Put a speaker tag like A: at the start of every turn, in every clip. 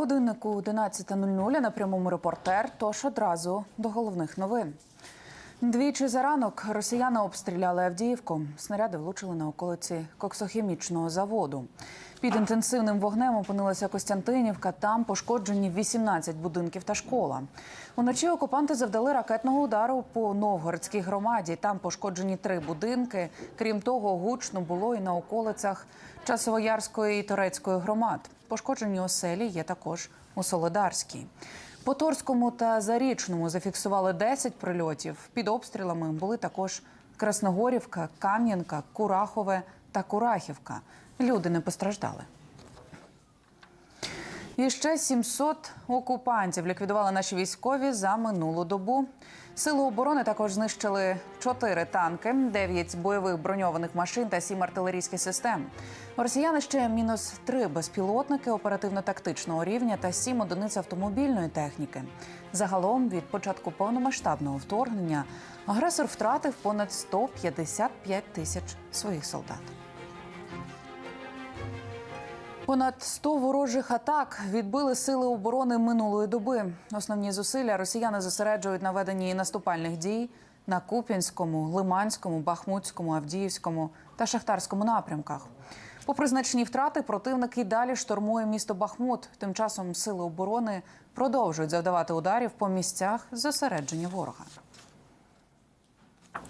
A: годиннику 11.00 на прямому репортер. Тож одразу до головних новин. Двічі за ранок росіяни обстріляли Авдіївку. Снаряди влучили на околиці коксохімічного заводу. Під інтенсивним вогнем опинилася Костянтинівка. Там пошкоджені 18 будинків та школа. Уночі окупанти завдали ракетного удару по Новгородській громаді. Там пошкоджені три будинки. Крім того, гучно було і на околицях Часовоярської і Торецької громад. Пошкоджені оселі є також у Солидарській. По Торському та Зарічному зафіксували 10 прильотів. Під обстрілами були також Красногорівка, Кам'янка, Курахове та Курахівка. Люди не постраждали. І ще 700 окупантів ліквідували наші військові за минулу добу. Сили оборони також знищили 4 танки, 9 бойових броньованих машин та 7 артилерійських систем. Росіяни ще мінус 3 безпілотники оперативно-тактичного рівня та 7 одиниць автомобільної техніки. Загалом від початку повномасштабного вторгнення агресор втратив понад 155 тисяч своїх солдат. Понад 100 ворожих атак відбили сили оборони минулої доби. Основні зусилля росіяни зосереджують на веденні наступальних дій на Куп'янському, Лиманському, Бахмутському, Авдіївському та Шахтарському напрямках. Попри значні втрати, противник і далі штурмує місто Бахмут. Тим часом сили оборони продовжують завдавати ударів по місцях зосередження ворога.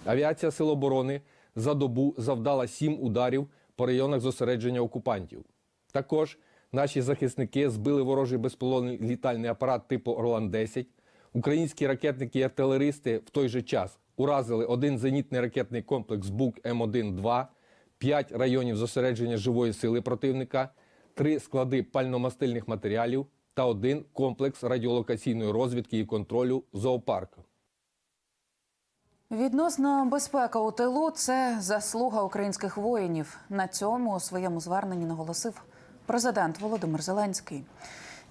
B: Авіація Сил оборони за добу завдала сім ударів по районах зосередження окупантів. Також наші захисники збили ворожий безпілотний літальний апарат типу Орлан-10. Українські ракетники і артилеристи в той же час уразили один зенітний ракетний комплекс БУК М1-2, п'ять районів зосередження живої сили противника, три склади пальномастильних матеріалів та один комплекс радіолокаційної розвідки і контролю зоопарку.
A: Відносна безпека у тилу це заслуга українських воїнів. На цьому у своєму зверненні наголосив президент Володимир Зеленський.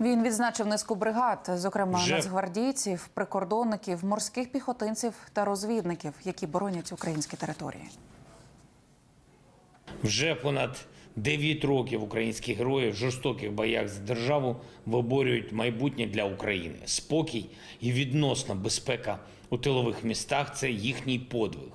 A: Він відзначив низку бригад, зокрема
C: Вже-
A: нацгвардійців, прикордонників, морських піхотинців та розвідників, які боронять українські території.
C: Вже понад 9 років українські герої в жорстоких боях за державу виборюють майбутнє для України. Спокій і відносна безпека у тилових містах це їхній подвиг.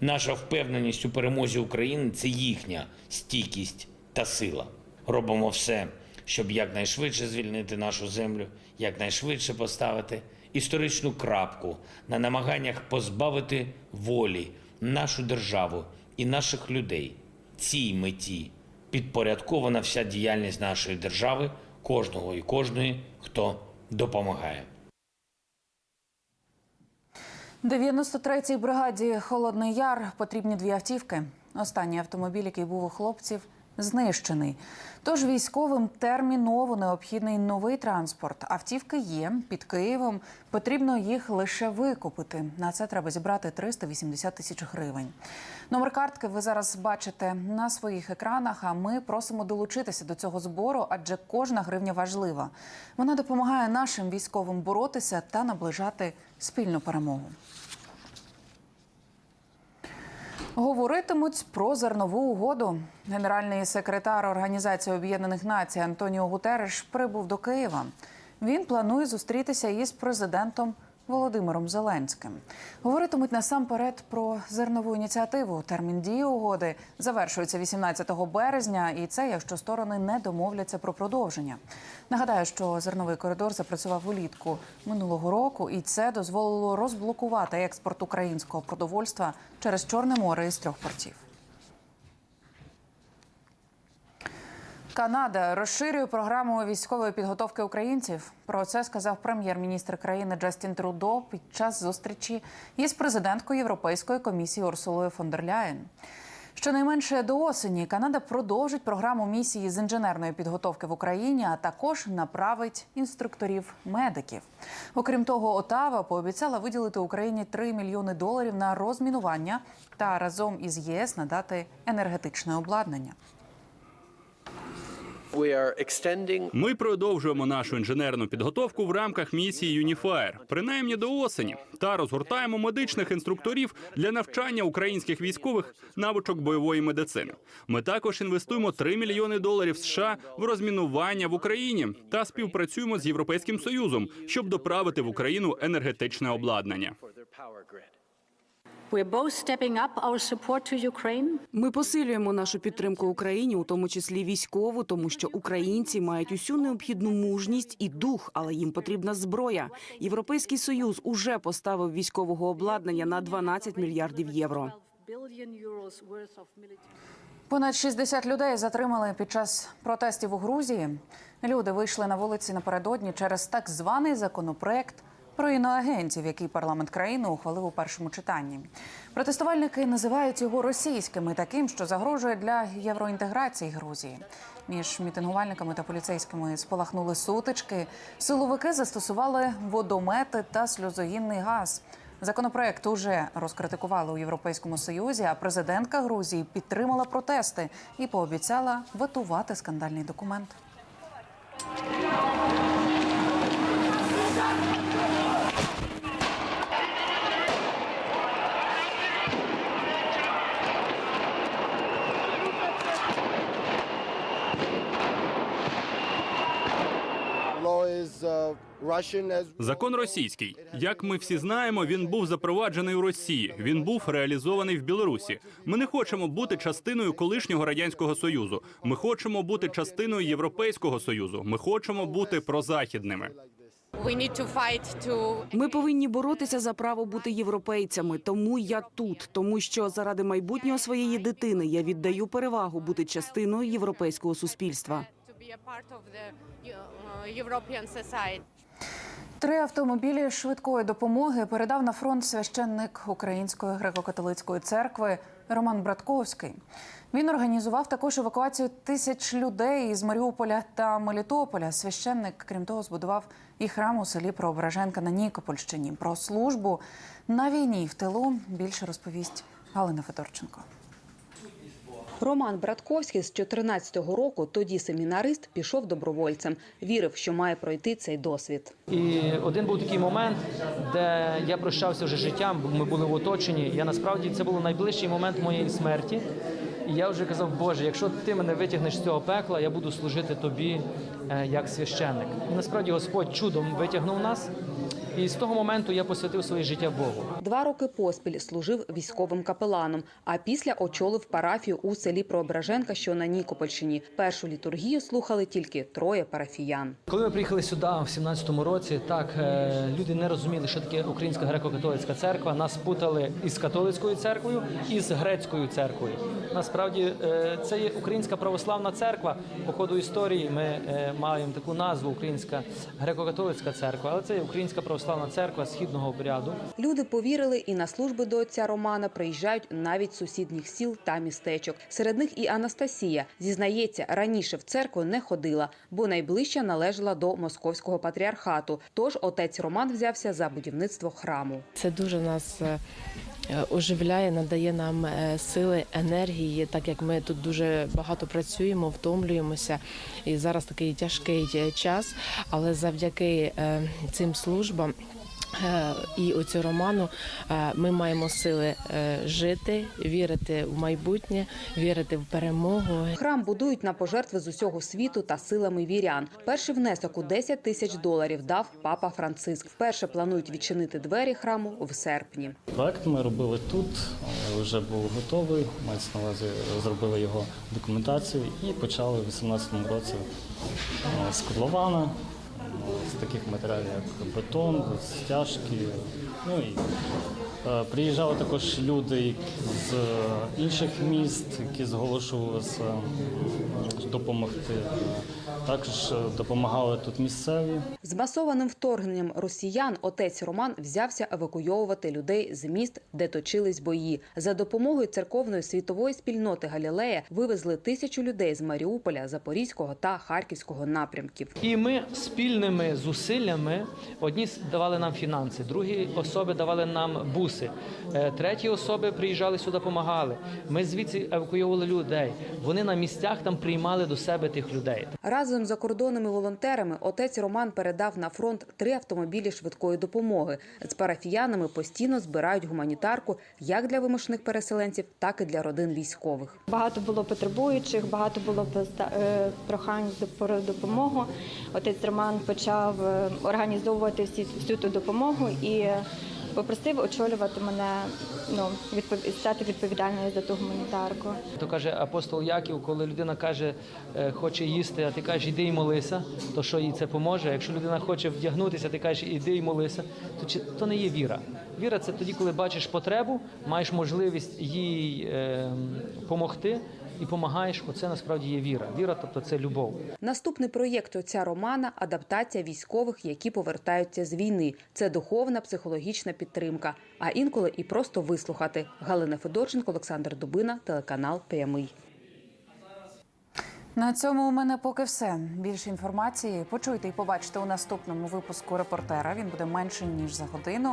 C: Наша впевненість у перемозі України це їхня стійкість та сила. Робимо все, щоб якнайшвидше звільнити нашу землю, якнайшвидше поставити історичну крапку на намаганнях позбавити волі нашу державу і наших людей. Цій меті підпорядкована вся діяльність нашої держави, кожного і кожної, хто допомагає.
A: 93-й бригаді Холодний Яр потрібні дві автівки. Останній автомобіль, який був у хлопців, знищений. Тож військовим терміново необхідний новий транспорт. Автівки є під Києвом. Потрібно їх лише викупити. На це треба зібрати 380 тисяч гривень. Номер картки ви зараз бачите на своїх екранах. А ми просимо долучитися до цього збору, адже кожна гривня важлива. Вона допомагає нашим військовим боротися та наближати спільну перемогу. Говоритимуть про зернову угоду. Генеральний секретар Організації Об'єднаних Націй Антоніо Гутереш прибув до Києва. Він планує зустрітися із президентом Володимиром Зеленським. Говоритимуть насамперед про зернову ініціативу. Термін дії угоди завершується 18 березня, і це якщо сторони не домовляться про продовження. Нагадаю, що зерновий коридор запрацював улітку минулого року, і це дозволило розблокувати експорт українського продовольства через Чорне море із трьох портів. Канада розширює програму військової підготовки українців. Про це сказав прем'єр-міністр країни Джастін Трудо під час зустрічі із президенткою Європейської комісії Урсулою фон дер Ляєн. Щонайменше до осені Канада продовжить програму місії з інженерної підготовки в Україні, а також направить інструкторів медиків. Окрім того, Отава пообіцяла виділити Україні 3 мільйони доларів на розмінування та разом із ЄС надати енергетичне обладнання.
D: Ми продовжуємо нашу інженерну підготовку в рамках місії Юніфаєр, принаймні до осені, та розгортаємо медичних інструкторів для навчання українських військових навичок бойової медицини. Ми також інвестуємо 3 мільйони доларів США в розмінування в Україні та співпрацюємо з Європейським Союзом, щоб доправити в Україну енергетичне обладнання.
E: Ми посилюємо нашу підтримку Україні, у тому числі військову, тому що українці мають усю необхідну мужність і дух, але їм потрібна зброя. Європейський союз уже поставив військового обладнання на 12 мільярдів євро.
F: 12 billion euros worth of military.
A: Понад 60 людей затримали під час протестів у Грузії. Люди вийшли на вулиці напередодні через так званий законопроект про іноагентів, який парламент країни ухвалив у першому читанні. Протестувальники називають його російським і таким, що загрожує для євроінтеграції Грузії. Між мітингувальниками та поліцейськими спалахнули сутички. Силовики застосували водомети та сльозогінний газ. Законопроект уже розкритикували у Європейському Союзі, а президентка Грузії підтримала протести і пообіцяла ветувати скандальний документ.
D: Закон російський. Як ми всі знаємо, він був запроваджений у Росії. Він був реалізований в Білорусі. Ми не хочемо бути частиною колишнього радянського союзу. Ми хочемо бути частиною Європейського союзу. Ми хочемо бути прозахідними.
E: Ми повинні боротися за право бути європейцями. Тому я тут, тому що заради майбутнього своєї дитини я віддаю перевагу бути частиною європейського суспільства.
G: Uh.
A: Три автомобілі швидкої допомоги передав на фронт священник Української греко-католицької церкви Роман Братковський. Він організував також евакуацію тисяч людей із Маріуполя та Мелітополя. Священник, крім того, збудував і храм у селі Преображенка на Нікопольщині. Про службу на війні в тилу більше розповість Галина Федорченко.
H: Роман Братковський з 14-го року, тоді семінарист, пішов добровольцем. Вірив, що має пройти цей досвід.
I: І один був такий момент, де я прощався вже життям, ми були в оточенні. Я насправді це був найближчий момент моєї смерті. І я вже казав, Боже, якщо ти мене витягнеш з цього пекла, я буду служити тобі е, як священник. І насправді Господь чудом витягнув нас. І з того моменту я посвятив своє життя Богу.
H: Два роки поспіль служив військовим капеланом, а після очолив парафію у селі Преображенка, що на Нікопольщині. Першу літургію слухали тільки троє парафіян.
I: Коли ми приїхали сюди в 17-му році, так е, люди не розуміли, що таке Українська греко-католицька церква. Нас путали із католицькою церквою і з грецькою церквою. Насправді е, це є Українська православна церква. По ходу історії ми е, маємо таку назву Українська греко-католицька церква, але це є Українська православна церква східного обряду.
H: Люди повірили, і на служби до отця Романа приїжджають навіть з сусідніх сіл та містечок. Серед них і Анастасія зізнається, раніше в церкву не ходила, бо найближча належала до московського патріархату. Тож отець Роман взявся за будівництво храму.
G: Це дуже нас е, оживляє, надає нам е, сили, енергії, так як ми тут дуже багато працюємо, втомлюємося. І зараз такий тяжкий е, час, але завдяки е, цим службам. Е, І оцю роману е, ми маємо сили е, жити, вірити в майбутнє, вірити в перемогу.
H: Храм будують на пожертви з усього світу та силами вірян. Перший внесок у 10 тисяч доларів дав папа Франциск. Вперше планують відчинити двері храму в серпні.
J: Проект ми робили тут, вже був готовий. Мається на увазі, зробили його документацію і почали в 2018 році з котлована, з таких матеріалів, як бетон, стяжки. Ну і приїжджали також люди з інших міст, які зголошувалися е, допомогти. Також е, допомагали тут місцеві.
H: З масованим вторгненням росіян отець Роман взявся евакуйовувати людей з міст, де точились бої. За допомогою церковної світової спільноти Галілея вивезли тисячу людей з Маріуполя, Запорізького та Харківського напрямків.
I: І ми спільними зусиллями одні давали нам фінанси, другі особи давали нам буси, е, треті особи приїжджали сюди, допомагали. Ми звідси евакуйовували людей. Вони на місцях там приймали до себе тих людей.
H: Разом з закордонними волонтерами отець Роман передав на фронт три автомобілі швидкої допомоги. З парафіянами постійно збирають гуманітарку як для вимушених переселенців, так і для родин військових.
K: Багато було потребуючих, багато було поста- е, прохань про допомогу. Отець Роман почав е, організовувати всі всю ту допомогу і попросив очолювати мене, ну стати відповідальною за ту гуманітарку.
I: То каже апостол Яків, коли людина каже, е, хоче їсти, а ти кажеш, іди і молися, то що їй це поможе? Якщо людина хоче вдягнутися, ти кажеш, іди і молися, то чи то не є віра. Віра це тоді, коли бачиш потребу, маєш можливість їй е, помогти і допомагаєш. Оце насправді є віра. Віра, тобто це любов.
H: Наступний проєкт отця Романа адаптація військових, які повертаються з війни. Це духовна, психологічна підтримка, а інколи і просто вислухати. Галина Федорченко, Олександр Дубина, телеканал Прямий.
A: На цьому у мене поки все. Більше інформації почуйте і побачите у наступному випуску репортера. Він буде менше ніж за годину.